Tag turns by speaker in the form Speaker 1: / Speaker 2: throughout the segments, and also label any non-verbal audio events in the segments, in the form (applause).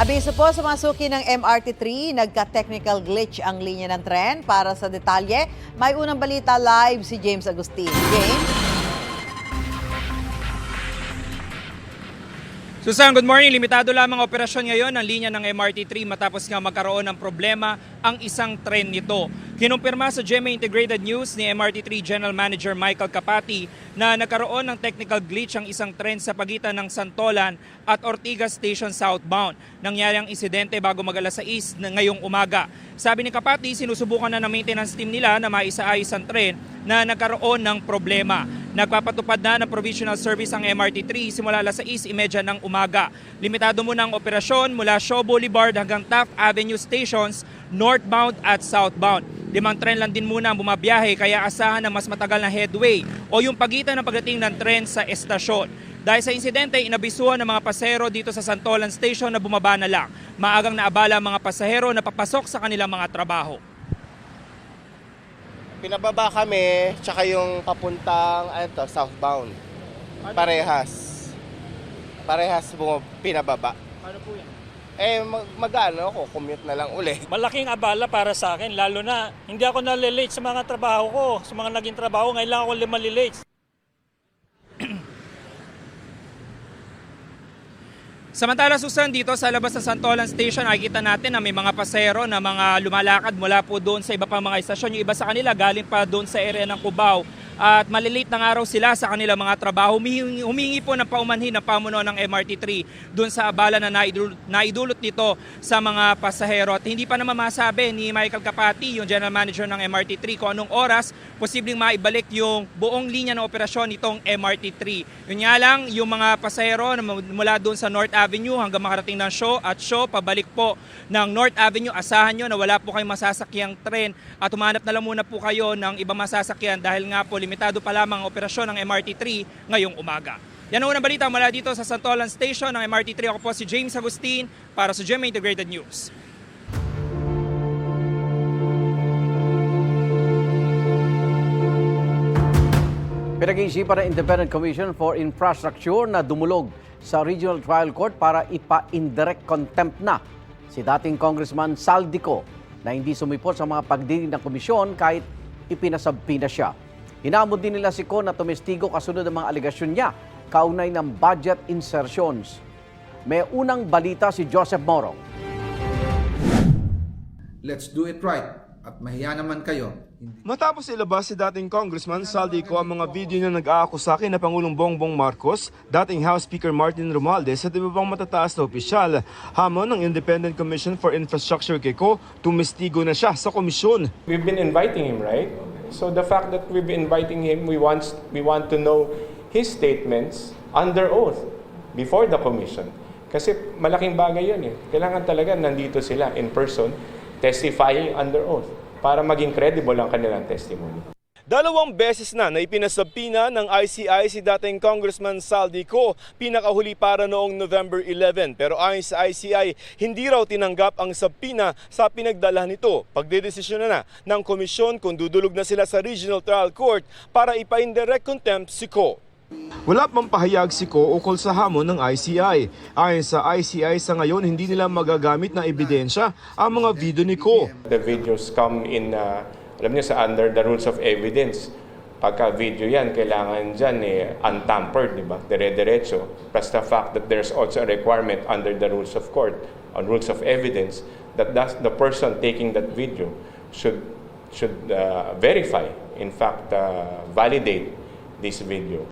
Speaker 1: Abiso po sa ng MRT3, nagka-technical glitch ang linya ng tren. Para sa detalye, may unang balita live si James Agustin. James?
Speaker 2: Susan, good morning. Limitado lamang ang operasyon ngayon ng linya ng MRT3 matapos nga magkaroon ng problema ang isang tren nito. Kinumpirma sa GMA Integrated News ni MRT3 General Manager Michael Capati na nagkaroon ng technical glitch ang isang tren sa pagitan ng Santolan at Ortigas Station southbound. Nangyari ang insidente bago mag-alas 6 na ngayong umaga. Sabi ni Kapati, sinusubukan na ng maintenance team nila na maisaayos ang tren na nagkaroon ng problema. Nagpapatupad na ng provisional service ang MRT3 simula alas 6.30 ng umaga. Limitado muna ang operasyon mula Shaw Boulevard hanggang Taft Avenue stations, northbound at southbound. Limang tren lang din muna ang bumabiyahe kaya asahan ng mas matagal na headway o yung pagitan ng pagdating ng tren sa estasyon. Dahil sa insidente, inabisuhan ng mga pasahero dito sa Santolan Station na bumaba na lang. Maagang naabala ang mga pasahero na papasok sa kanilang mga trabaho.
Speaker 3: Pinababa kami, tsaka yung papuntang, ano to, southbound. Parehas. Parehas bumab- pinababa.
Speaker 2: Ano po yan?
Speaker 3: Eh, mag, mag-ano ako, commute na lang uli. (laughs)
Speaker 4: malaking abala para sa akin, lalo na hindi ako nalilate sa mga trabaho ko, sa mga naging trabaho, ngayon lang ako malilate.
Speaker 2: Samantala Susan, dito sa labas ng Santolan Station, nakikita natin na may mga pasahero na mga lumalakad mula po doon sa iba pang mga istasyon. Yung iba sa kanila galing pa doon sa area ng Cubao. At malilate na nga raw sila sa kanilang mga trabaho. Humingi, humingi po ng paumanhin ng pamuno ng MRT3 doon sa abala na naidulot, naidulot nito sa mga pasahero. At hindi pa naman masabi ni Michael Capati, yung general manager ng MRT3, kung anong oras posibleng maibalik yung buong linya ng operasyon nitong MRT3. Yun nga lang, yung mga pasahero mula doon sa North Avenue hanggang makarating ng show at show, pabalik po ng North Avenue, asahan nyo na wala po kayong masasakyang tren at humanap na lang muna po kayo ng ibang masasakyan dahil nga po limitado pa lamang ang operasyon ng MRT3 ngayong umaga. Yan ang unang balita mula dito sa Santolan Station ng MRT3. Ako po si James Agustin para sa GMA Integrated News.
Speaker 5: Pinag-iisipan ng Independent Commission for Infrastructure na dumulog sa Regional Trial Court para ipa-indirect contempt na si dating Congressman Saldico na hindi sumipot sa mga pagdinig ng komisyon kahit ipinasabpi na siya. Hinamon din nila si Ko na tumestigo kasunod ng mga aligasyon niya kaunay ng budget insertions. May unang balita si Joseph Morong.
Speaker 6: Let's do it right. At mahiya naman kayo.
Speaker 7: Matapos ilabas si dating Congressman Saldico ang mga video na nag-aako sa akin na Pangulong Bongbong Marcos, dating House Speaker Martin Romualdez at iba pang matataas na opisyal, hamon ng Independent Commission for Infrastructure Kiko, tumestigo na siya sa komisyon.
Speaker 8: We've been inviting him, right? So the fact that we've been inviting him, we want we want to know his statements under oath before the commission. Kasi malaking bagay yun eh. Kailangan talaga nandito sila in person, testifying under oath para maging credible ang kanilang testimony.
Speaker 7: Dalawang beses na na ipinasabina ng ICI si dating Congressman Saldico, pinakahuli para noong November 11. Pero ayon sa ICI, hindi raw tinanggap ang sabpina sa pinagdala nito. Pagdedesisyon na na ng komisyon kung dudulog na sila sa Regional Trial Court para ipa-indirect contempt si Ko. Wala pang pahayag si Ko ukol sa hamon ng ICI. Ayon sa ICI sa ngayon, hindi nila magagamit na ebidensya ang mga video ni Ko.
Speaker 8: The videos come in, uh, alam niyo, sa under the rules of evidence. Pagka video yan, kailangan dyan eh, untampered, di ba? Dire-diretso. Plus the fact that there's also a requirement under the rules of court, on rules of evidence, that that's the person taking that video should should uh, verify, in fact, uh, validate this video.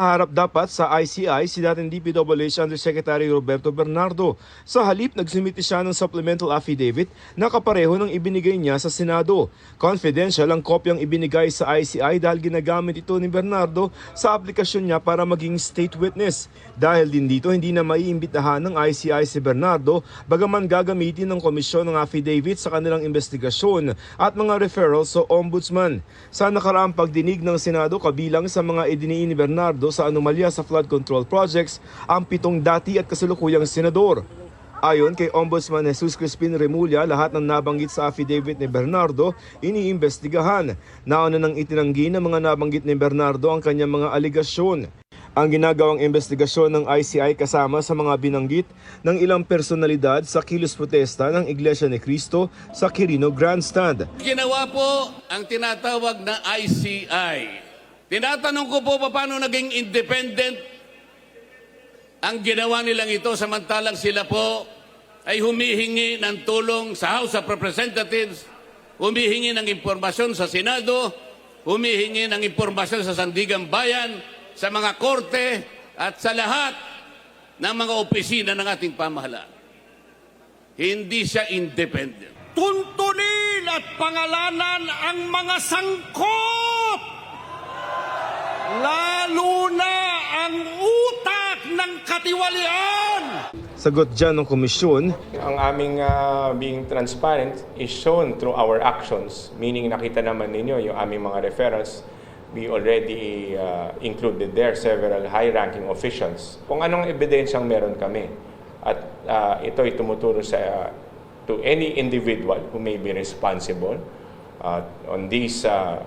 Speaker 7: Harap dapat sa ICI si dating DPWH Undersecretary Roberto Bernardo. Sa halip, nagsumiti siya ng supplemental affidavit na kapareho ng ibinigay niya sa Senado. Confidential ang kopyang ibinigay sa ICI dahil ginagamit ito ni Bernardo sa aplikasyon niya para maging state witness. Dahil din dito, hindi na maiimbitahan ng ICI si Bernardo bagaman gagamitin ng komisyon ng affidavit sa kanilang investigasyon at mga referrals sa ombudsman. Sa nakaraang pagdinig ng Senado kabilang sa mga idiniin ni Bernardo sa anomalya sa flood control projects ang pitong dati at kasalukuyang senador. Ayon kay Ombudsman Jesus Crispin Remulla, lahat ng nabanggit sa affidavit ni Bernardo iniimbestigahan. Nauna nang itinanggi ng mga nabanggit ni Bernardo ang kanyang mga aligasyon. ang ginagawang investigasyon ng ICI kasama sa mga binanggit ng ilang personalidad sa kilos protesta ng Iglesia ni Cristo sa Quirino Grandstand.
Speaker 9: Ginawa po ang tinatawag na ICI. Tinatanong ko po paano naging independent ang ginawa nilang ito samantalang sila po ay humihingi ng tulong sa House of Representatives, humihingi ng impormasyon sa Senado, humihingi ng impormasyon sa Sandigang Bayan, sa mga korte at sa lahat ng mga opisina ng ating pamahalaan. Hindi siya independent.
Speaker 4: Tuntunin at pangalanan ang mga sangkot! Lalo na ang utak ng katiwalian!
Speaker 7: Sagot dyan ng komisyon,
Speaker 8: Ang aming ah, being transparent is shown through our actions, meaning nakita naman ninyo yung aming mga referrals. We already ah, included there several high-ranking officials. Kung anong ebidensyang meron kami. At ah, ito ay tumuturo sa to any individual who may be responsible uh, on these uh,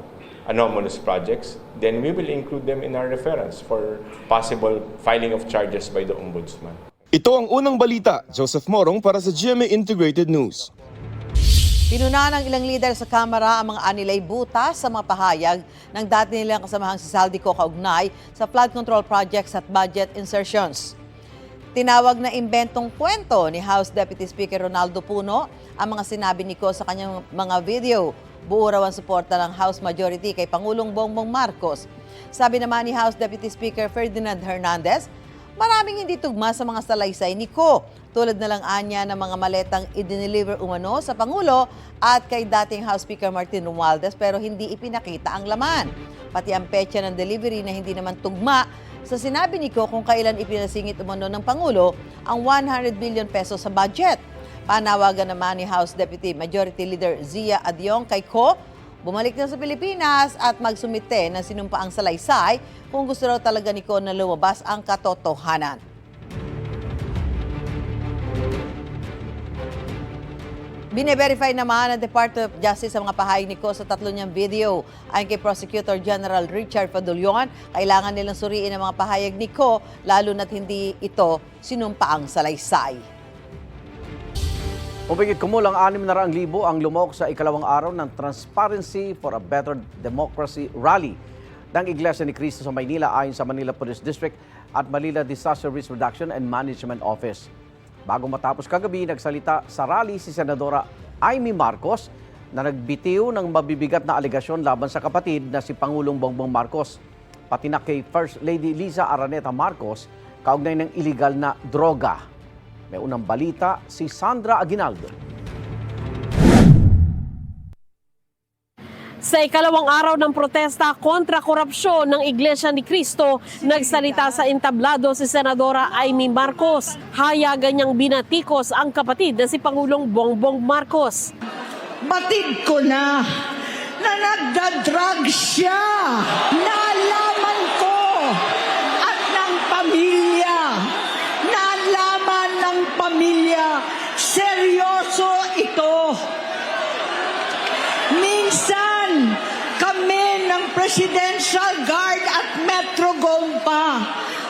Speaker 8: anomalous projects, then we will include them in our referrals for possible filing of charges by the Ombudsman.
Speaker 7: ito ang unang balita. Joseph Morong para sa GMA Integrated News.
Speaker 1: Pinuna ng ilang lider sa Kamara ang mga anilay butas sa mga pahayag ng dati nilang kasamahang si Saldico kaugnay sa flood control projects at budget insertions. Tinawag na imbentong kwento ni House Deputy Speaker Ronaldo Puno ang mga sinabi ni Ko sa kanyang mga video. Buo raw ang suporta ng House Majority kay Pangulong Bongbong Marcos. Sabi naman ni House Deputy Speaker Ferdinand Hernandez, maraming hindi tugma sa mga salaysay ni Ko. Tulad na lang anya ng mga maletang idineliver umano sa Pangulo at kay dating House Speaker Martin Romualdez pero hindi ipinakita ang laman. Pati ang petsa ng delivery na hindi naman tugma sa sinabi ni Ko kung kailan ipinasingit umano ng Pangulo ang 100 billion pesos sa budget. Panawagan naman ni House Deputy Majority Leader Zia Adyong kay Ko bumalik na sa Pilipinas at magsumite ng sinumpaang salaysay kung gusto raw talaga ni Ko na lumabas ang katotohanan. Bine-verify naman ng Department of Justice sa mga pahayag ni Ko sa tatlo niyang video. Ayon kay Prosecutor General Richard Padulyon, kailangan nilang suriin ang mga pahayag ni Ko lalo na't hindi ito sinumpaang salaysay.
Speaker 5: Umigit kumulang 600,000 ang lumok sa ikalawang araw ng Transparency for a Better Democracy Rally ng Iglesia ni Cristo sa Maynila ayon sa Manila Police District at Manila Disaster Risk Reduction and Management Office. Bago matapos kagabi, nagsalita sa rally si Senadora Amy Marcos na nagbitiw ng mabibigat na alegasyon laban sa kapatid na si Pangulong Bongbong Marcos. Pati na kay First Lady Liza Araneta Marcos kaugnay ng iligal na droga. May unang balita si Sandra Aguinaldo.
Speaker 10: Sa ikalawang araw ng protesta kontra korupsyon ng Iglesia ni Cristo, nagsalita sa entablado si Senadora Amy Marcos. Hayagan niyang binatikos ang kapatid na si Pangulong Bongbong Marcos.
Speaker 11: Batid ko na na nagda-drug siya. Nalaman ko at ng pamilya. Nalaman ng pamilya. Seryoso ito. Minsan, kami ng Presidential Guard at Metro Gompa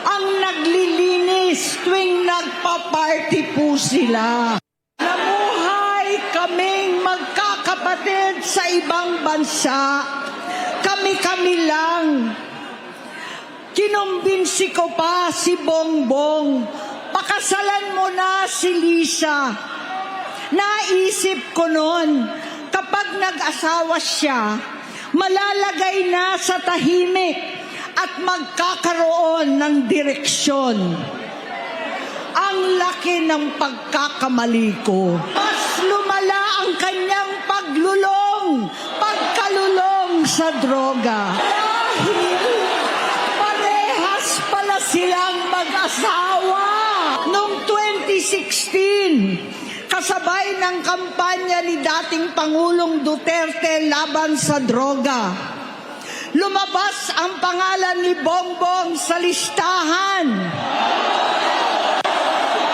Speaker 11: ang naglilinis tuwing nagpa-party po sila. Namuhay kaming magkakapatid sa ibang bansa. Kami-kami lang. Kinumbinsi ko pa si Bongbong. Pakasalan mo na si Lisa. Naisip ko noon, kapag nag-asawa siya, malalagay na sa tahimik at magkakaroon ng direksyon. Ang laki ng pagkakamali ko. Mas lumala ang kanyang paglulong, pagkalulong sa droga. Dahil parehas pala silang mag-asawa. Noong 2016, kasabay ng kampanya ni dating Pangulong Duterte laban sa droga, lumabas ang pangalan ni Bongbong sa listahan.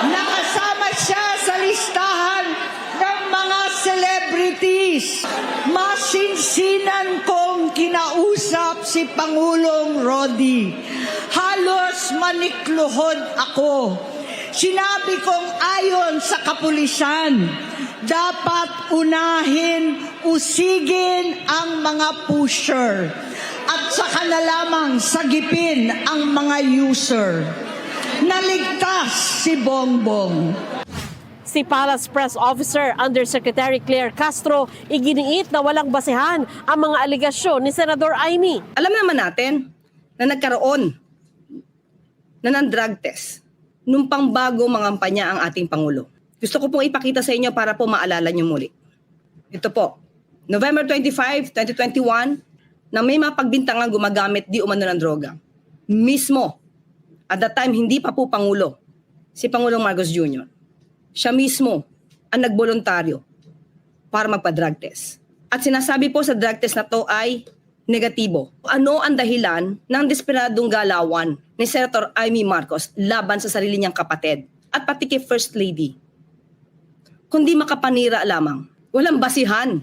Speaker 11: Nakasama siya sa listahan ng mga celebrities. Masinsinan kong kinausap si Pangulong Rodi. Halos manikluhod ako. Sinabi kong ayon sa kapulisan, dapat unahin, usigin ang mga pusher at saka na lamang sagipin ang mga user. Naligtas si Bongbong.
Speaker 10: Si Palace Press Officer Undersecretary Claire Castro iginiit na walang basehan ang mga aligasyon ni Senador Amy.
Speaker 12: Alam naman natin na nagkaroon na ng drug test nung pangbago mangampanya ang ating Pangulo. Gusto ko pong ipakita sa inyo para po maalala niyo muli. Ito po, November 25, 2021, na may mga pagbintangan gumagamit di umano ng droga. Mismo, at that time hindi pa po Pangulo, si Pangulong Marcos Jr. Siya mismo ang nagboluntaryo para magpa-drug test. At sinasabi po sa drug test na to ay negatibo. Ano ang dahilan ng desperadong galawan ni Senator Amy Marcos laban sa sarili niyang kapatid at pati kay First Lady? Kundi makapanira lamang. Walang basihan.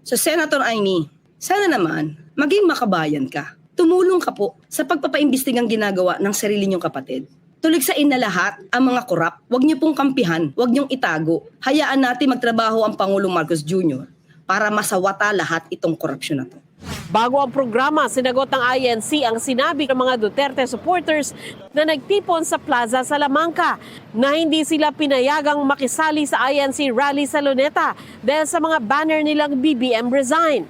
Speaker 12: So Senator Amy, sana naman maging makabayan ka. Tumulong ka po sa pagpapaimbestigang ginagawa ng sarili niyong kapatid. Tuligsain na lahat ang mga korap. Huwag niyo pong kampihan, huwag niyong itago. Hayaan natin magtrabaho ang Pangulong Marcos Jr. para masawata lahat itong korupsyon na to.
Speaker 10: Bago ang programa, sinagot ng INC ang sinabi ng mga Duterte supporters na nagtipon sa Plaza Salamanca na hindi sila pinayagang makisali sa INC rally sa Luneta dahil sa mga banner nilang BBM resign.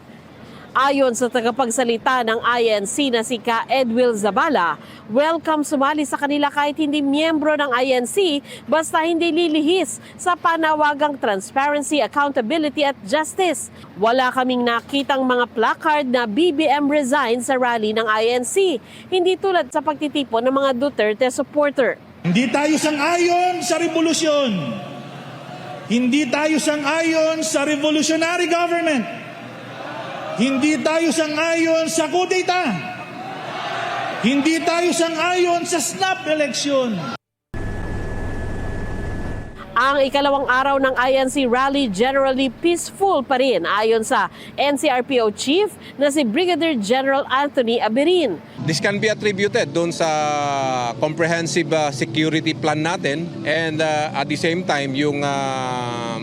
Speaker 10: Ayon sa tagapagsalita ng INC na si Ka Edwil Zabala, welcome sumali sa kanila kahit hindi miyembro ng INC basta hindi lilihis sa panawagang transparency, accountability at justice. Wala kaming nakitang mga placard na BBM resign sa rally ng INC, hindi tulad sa pagtitipon ng mga Duterte supporter.
Speaker 13: Hindi tayo sang-ayon sa revolusyon. Hindi tayo sang-ayon sa revolutionary government. Hindi tayo sang-ayon sa kudeta. Hindi tayo sang-ayon sa snap election.
Speaker 10: Ang ikalawang araw ng INC rally generally peaceful pa rin ayon sa NCRPO Chief na si Brigadier General Anthony Aberin.
Speaker 14: This can be attributed doon sa comprehensive uh, security plan natin and uh, at the same time yung uh,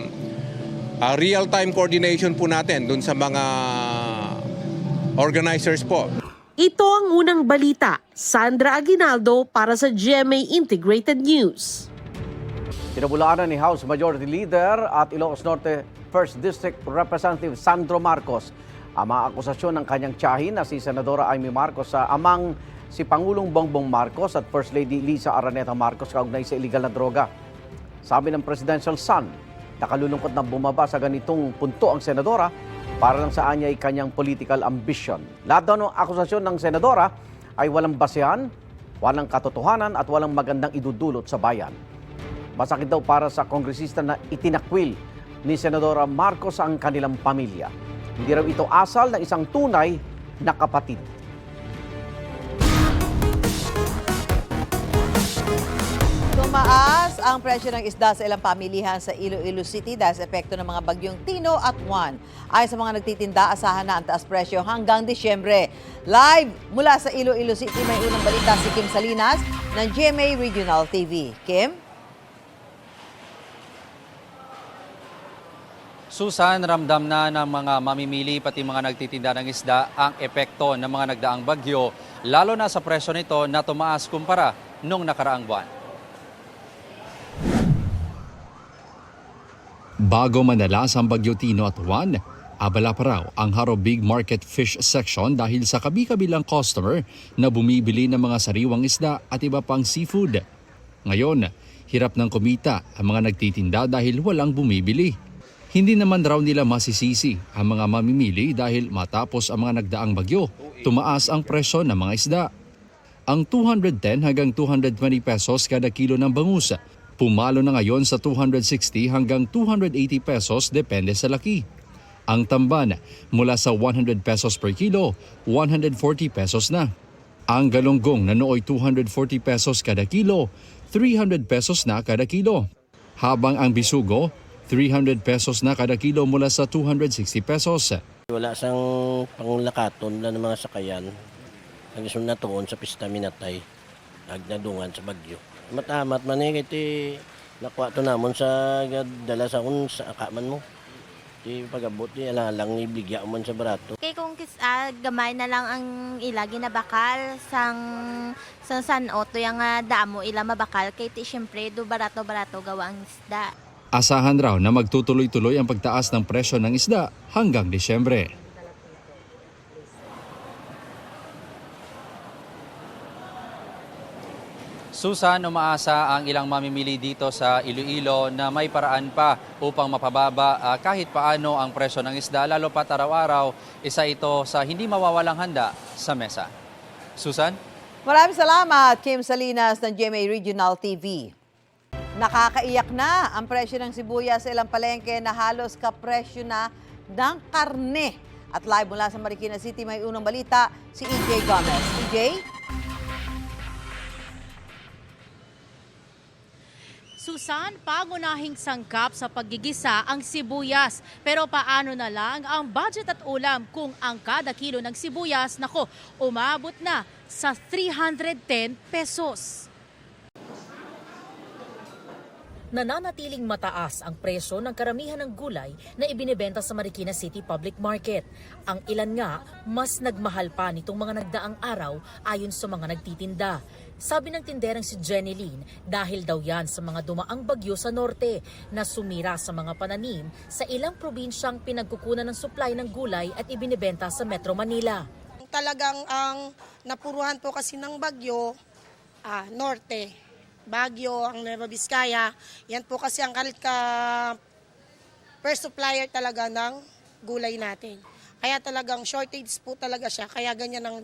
Speaker 14: uh, real-time coordination po natin doon sa mga organizers po.
Speaker 10: Ito ang unang balita. Sandra Aguinaldo para sa GMA Integrated News.
Speaker 5: Pinabulaanan ni House Majority Leader at Ilocos Norte 1st District Representative Sandro Marcos ang mga akusasyon ng kanyang tiyahin na si Senadora Amy Marcos sa amang si Pangulong Bongbong Marcos at First Lady Lisa Araneta Marcos kaugnay sa illegal na droga. Sabi ng Presidential Son, nakalulungkot na bumaba sa ganitong punto ang senadora para lang sa anya ay kanyang political ambition. Lahat daw ng akusasyon ng senadora ay walang basehan, walang katotohanan at walang magandang idudulot sa bayan. Masakit daw para sa kongresista na itinakwil ni Senadora Marcos ang kanilang pamilya. Hindi raw ito asal ng isang tunay na kapatid.
Speaker 1: Tumaas ang presyo ng isda sa ilang pamilihan sa Iloilo City dahil sa epekto ng mga bagyong Tino at Juan. Ayon sa mga nagtitinda, asahan na ang taas presyo hanggang Disyembre. Live mula sa Iloilo City, may unang balita si Kim Salinas ng GMA Regional TV. Kim?
Speaker 15: Susan, ramdam na ng mga mamimili pati mga nagtitinda ng isda ang epekto ng mga nagdaang bagyo, lalo na sa presyo nito na tumaas kumpara nung nakaraang buwan.
Speaker 16: Bago manalas ang Bagyo Tino at Juan, abala pa raw ang Haro Big Market Fish Section dahil sa kabi-kabilang customer na bumibili ng mga sariwang isda at iba pang seafood. Ngayon, hirap ng kumita ang mga nagtitinda dahil walang bumibili. Hindi naman raw nila masisisi ang mga mamimili dahil matapos ang mga nagdaang bagyo, tumaas ang presyo ng mga isda. Ang 210 hanggang 220 pesos kada kilo ng bangus Pumalo na ngayon sa 260 hanggang 280 pesos depende sa laki. Ang tamban mula sa 100 pesos per kilo, 140 pesos na. Ang galonggong na nooy 240 pesos kada kilo, 300 pesos na kada kilo. Habang ang bisugo, 300 pesos na kada kilo mula sa 260 pesos.
Speaker 17: Wala sang panglakaton na ng mga sakayan. Ang isun na sa pista minatay.
Speaker 18: agnadungan sa bagyo. Matamat man eh, kiti nakuha to namon sa dala sa kun sa akaman mo. Di pagabot di ala lang ibigya mo sa barato.
Speaker 17: Kay kung kis, ah, gamay na lang ang ilagi na bakal sang sa San Otto yung nga damo ila mabakal kay ti syempre do barato barato gawa ang isda.
Speaker 19: Asahan raw na magtutuloy-tuloy ang pagtaas ng presyo ng isda hanggang Disyembre.
Speaker 16: Susan, umaasa ang ilang mamimili dito sa Iloilo na may paraan pa upang mapababa ah, kahit paano ang presyo ng isda lalo pat araw-araw isa ito sa hindi mawawalang handa sa mesa. Susan?
Speaker 1: Maraming salamat, Kim Salinas ng GMA Regional TV. Nakakaiyak na ang presyo ng sibuyas sa ilang palengke na halos kapresyo na ng karne. At live mula sa Marikina City, may unang balita si EJ Gomez. EJ?
Speaker 20: Susan, pangunahing sangkap sa paggigisa ang sibuyas. Pero paano na lang ang budget at ulam kung ang kada kilo ng sibuyas, nako, umabot na sa 310 pesos.
Speaker 21: Nananatiling mataas ang presyo ng karamihan ng gulay na ibinebenta sa Marikina City Public Market. Ang ilan nga, mas nagmahal pa nitong mga nagdaang araw ayon sa mga nagtitinda. Sabi ng tinderang si Jenny Lynn, dahil daw yan sa mga dumaang bagyo sa norte na sumira sa mga pananim sa ilang probinsyang pinagkukunan ng supply ng gulay at ibinebenta sa Metro Manila.
Speaker 2: Talagang ang napuruhan po kasi ng bagyo, ah, norte. Bagyo, ang Nueva Vizcaya. Yan po kasi ang kalit ka first supplier talaga ng gulay natin. Kaya talagang shortage po talaga siya. Kaya ganyan ang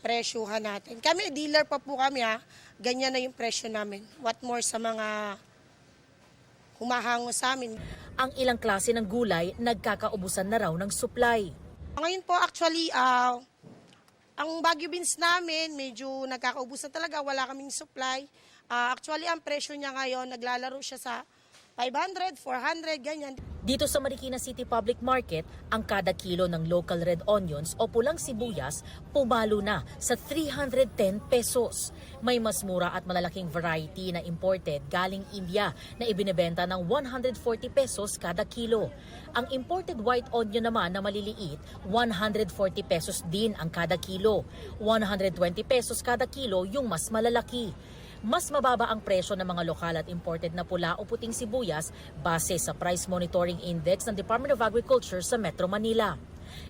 Speaker 2: presyuhan natin. Kami, dealer pa po kami ha. Ganyan na yung presyo namin. What more sa mga humahango sa amin.
Speaker 21: Ang ilang klase ng gulay nagkakaubusan na raw ng supply.
Speaker 2: Ngayon po actually, ah, ang Baguio beans namin, medyo nagkakaubusan talaga, wala kaming supply. Ah, actually, ang presyo niya ngayon, naglalaro siya sa 500, 400, ganyan.
Speaker 21: Dito sa Marikina City Public Market, ang kada kilo ng local red onions o pulang sibuyas pumalo na sa 310 pesos. May mas mura at malalaking variety na imported galing India na ibinebenta ng 140 pesos kada kilo. Ang imported white onion naman na maliliit, 140 pesos din ang kada kilo. 120 pesos kada kilo yung mas malalaki. Mas mababa ang presyo ng mga lokal at imported na pula o puting sibuyas base sa Price Monitoring Index ng Department of Agriculture sa Metro Manila.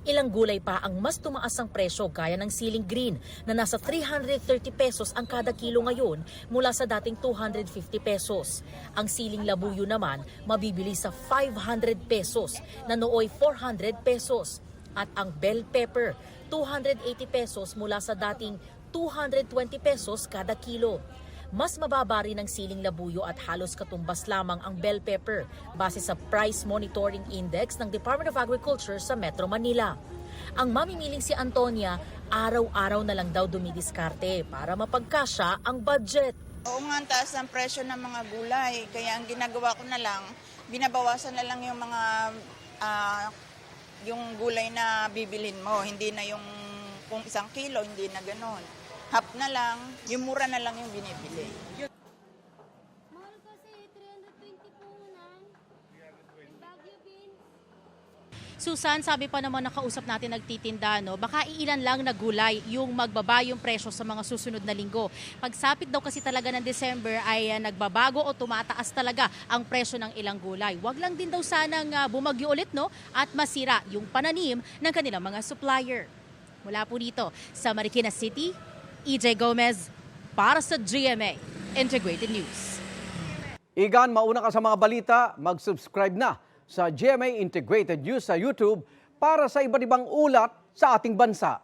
Speaker 21: Ilang gulay pa ang mas tumaas ang presyo gaya ng siling green na nasa 330 pesos ang kada kilo ngayon mula sa dating 250 pesos. Ang siling labuyo naman mabibili sa 500 pesos na nooy 400 pesos. At ang bell pepper 280 pesos mula sa dating 220 pesos kada kilo. Mas mababa rin ang siling labuyo at halos katumbas lamang ang bell pepper base sa Price Monitoring Index ng Department of Agriculture sa Metro Manila. Ang mamimiling si Antonia, araw-araw na lang daw dumidiskarte para mapagkasya ang budget.
Speaker 22: Oo nga, ang taas ng presyo ng mga gulay. Kaya ang ginagawa ko na lang, binabawasan na lang yung mga ah, yung gulay na bibilin mo. Hindi na yung kung isang kilo, hindi na ganon. Half na lang, yung mura na lang yung binibili.
Speaker 20: Susan, sabi pa naman nakausap natin nagtitinda, no, baka iilan lang na gulay yung magbaba yung presyo sa mga susunod na linggo. Pagsapit daw kasi talaga ng December ay ah, nagbabago o tumataas talaga ang presyo ng ilang gulay. Huwag lang din daw sanang ah, bumagyo ulit no, at masira yung pananim ng kanilang mga supplier. Mula po dito sa Marikina City, EJ Gomez para sa GMA Integrated News.
Speaker 5: Igan, mauna ka sa mga balita, mag-subscribe na sa GMA Integrated News sa YouTube para sa iba't ibang ulat sa ating bansa.